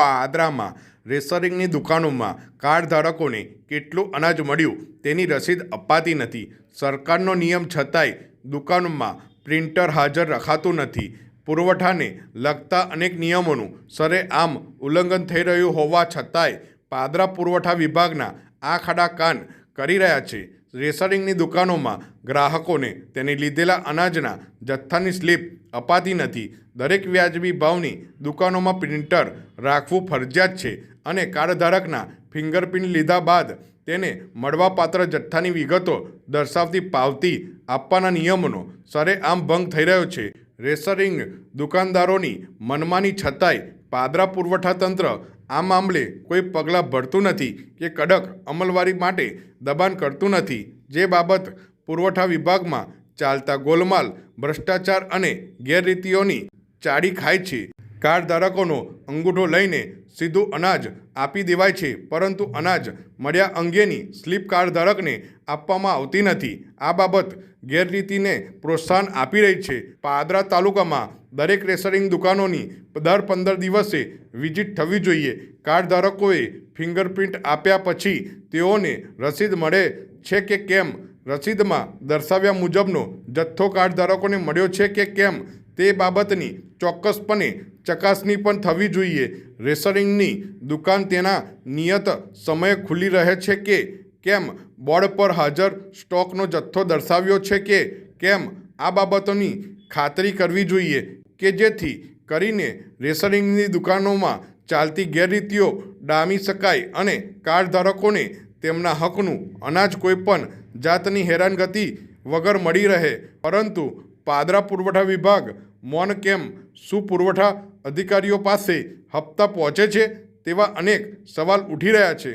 પાદરામાં રેસરિંગની દુકાનોમાં કાર્ડ ધારકોને કેટલું અનાજ મળ્યું તેની રસીદ અપાતી નથી. સરકારનો નિયમ છતાંય દુકાનોમાં પ્રિન્ટર હાજર રખાતું નથી. પુરવઠાને લગતા અનેક નિયમોનું સરેઆમ ઉલ્લંઘન થઈ રહ્યું હોવા છતાંય પાદરા પુરવઠા વિભાગના આ ખાડા કાન કરી રહ્યા છે. રેસરિંગની દુકાનોમાં ગ્રાહકોને તેની લીધેલા અનાજના જથ્થાની સ્લીપ અપાતી નથી. દરેક વ્યાજબી ભાવની દુકાનોમાં પ્રિન્ટર રાખવું ફરજિયાત છે અને કાર્ડધારકના ફિંગરપ્રિન્ટ લીધા બાદ તેને મળવાપાત્ર જથ્થાની વિગતો દર્શાવતી પાવતી આપવાના નિયમોનો સરેઆમ ભંગ થઈ રહ્યો છે. રેસરિંગ દુકાનદારોની મનમાની છતાંય પાદરા પુરવઠા તંત્ર આ મામલે કોઈ પગલાં ભરતું નથી કે કડક અમલવારી માટે દબાણ કરતું નથી. જે બાબત પુરવઠા વિભાગમાં ચાલતા ગોલમાલ, ભ્રષ્ટાચાર અને ગેરરીતિઓની ચાડી ખાય છે. કાર્ડ ધારકોનો અંગૂઠો લઈને સીધું અનાજ આપી દેવાય છે, પરંતુ અનાજ મળ્યા અંગેની સ્લીપ કાર્ડ ધારકને આપવામાં આવતી નથી. આ બાબત ગેરરીતિને પ્રોત્સાહન આપી રહી છે. પાદરા તાલુકામાં દરેક રેસરિંગ દુકાનોની દર પંદર દિવસે વિઝિટ થવી જોઈએ. કાર્ડ ધારકોએ ફિંગરપ્રિન્ટ આપ્યા પછી તેઓને રસીદ મળે છે કે કેમ? રસીદમાં દર્શાવ્યા મુજબનો જથ્થો કાર્ડ ધારકોને મળ્યો છે કે કેમ? તે બાબતની ચોક્કસપણે ચકાસણી પણ થવી જોઈએ. રેસરિંગની દુકાન તેના નિયત સમયે ખુલ્લી રહે છે કે કેમ? બોર્ડ પર હાજર સ્ટોકનો જથ્થો દર્શાવ્યો છે કે કેમ? આ બાબતોની ખાતરી કરવી જોઈએ કે જેથી કરીને રેસરિંગની દુકાનોમાં ચાલતી ગેરરીતિઓ ડામી શકાય અને કાર્ડ ધારકોને તેમના હકનું અનાજ કોઈપણ જાતની હેરાનગતિ વગર મળી રહે. પરંતુ પાદરા પુરવઠા વિભાગ મોન કેમ શું પુરવઠા અધિકારીઓ પાસે હપ્તા પહોંચે છે તેવા અનેક સવાલ ઉઠી રહ્યા છે.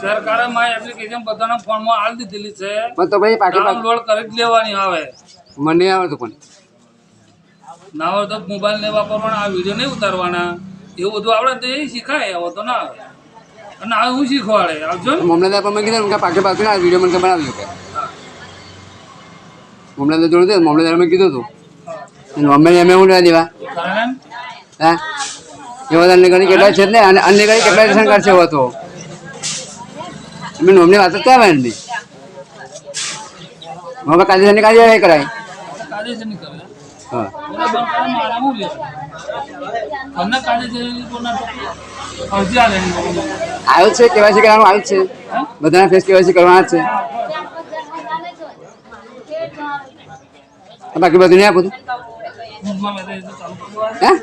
સરકારે મારી એપ્લિકેશન બધાના ફોનમાં આલ દીધેલી છે. પણ તો ભાઈ પાકી પાકી ડાઉનલોડ કરી જ લેવાની આવે. મને નહીં તો પણ. ના હોય તો મોબાઈલ ને વાપરવાના આ વીડિયો નહીં ઉતારવાના. એવું બધું આવડે તો એ શીખાય આવો તો ના. આવે અને આ હું શીખવાડે. આવજો મામલતદાર પણ મેં કીધું કે પાકી પાકી ના વીડિયો મને બનાવી કે મામલતદાર જોડે હતું મામલતદાર મેં કીધું હતું મમ્મી એમ એવું લેવા દેવા હા? એવા અન્ય ઘણી કેટલા છે ને અને અન્ય ઘણી કેટલા રેશન કાર્ડ છે એવો તો મેં નોમની વાત જ ત્યાં આવે એમની. હવે સાંજે કાર્યવાહી કરાય. હા. હું આવ્યું છે કેવાયસી કરવાનું આવ્યું છે. બધાના ફેસ કેવાયસી કરવાના છે. બાકી બધું નહીં આપું હા?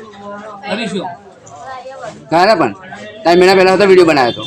ક્યારે પણ. ટાઈમ મહિના પહેલા તો વીડિયો બનાવ્યો હતો.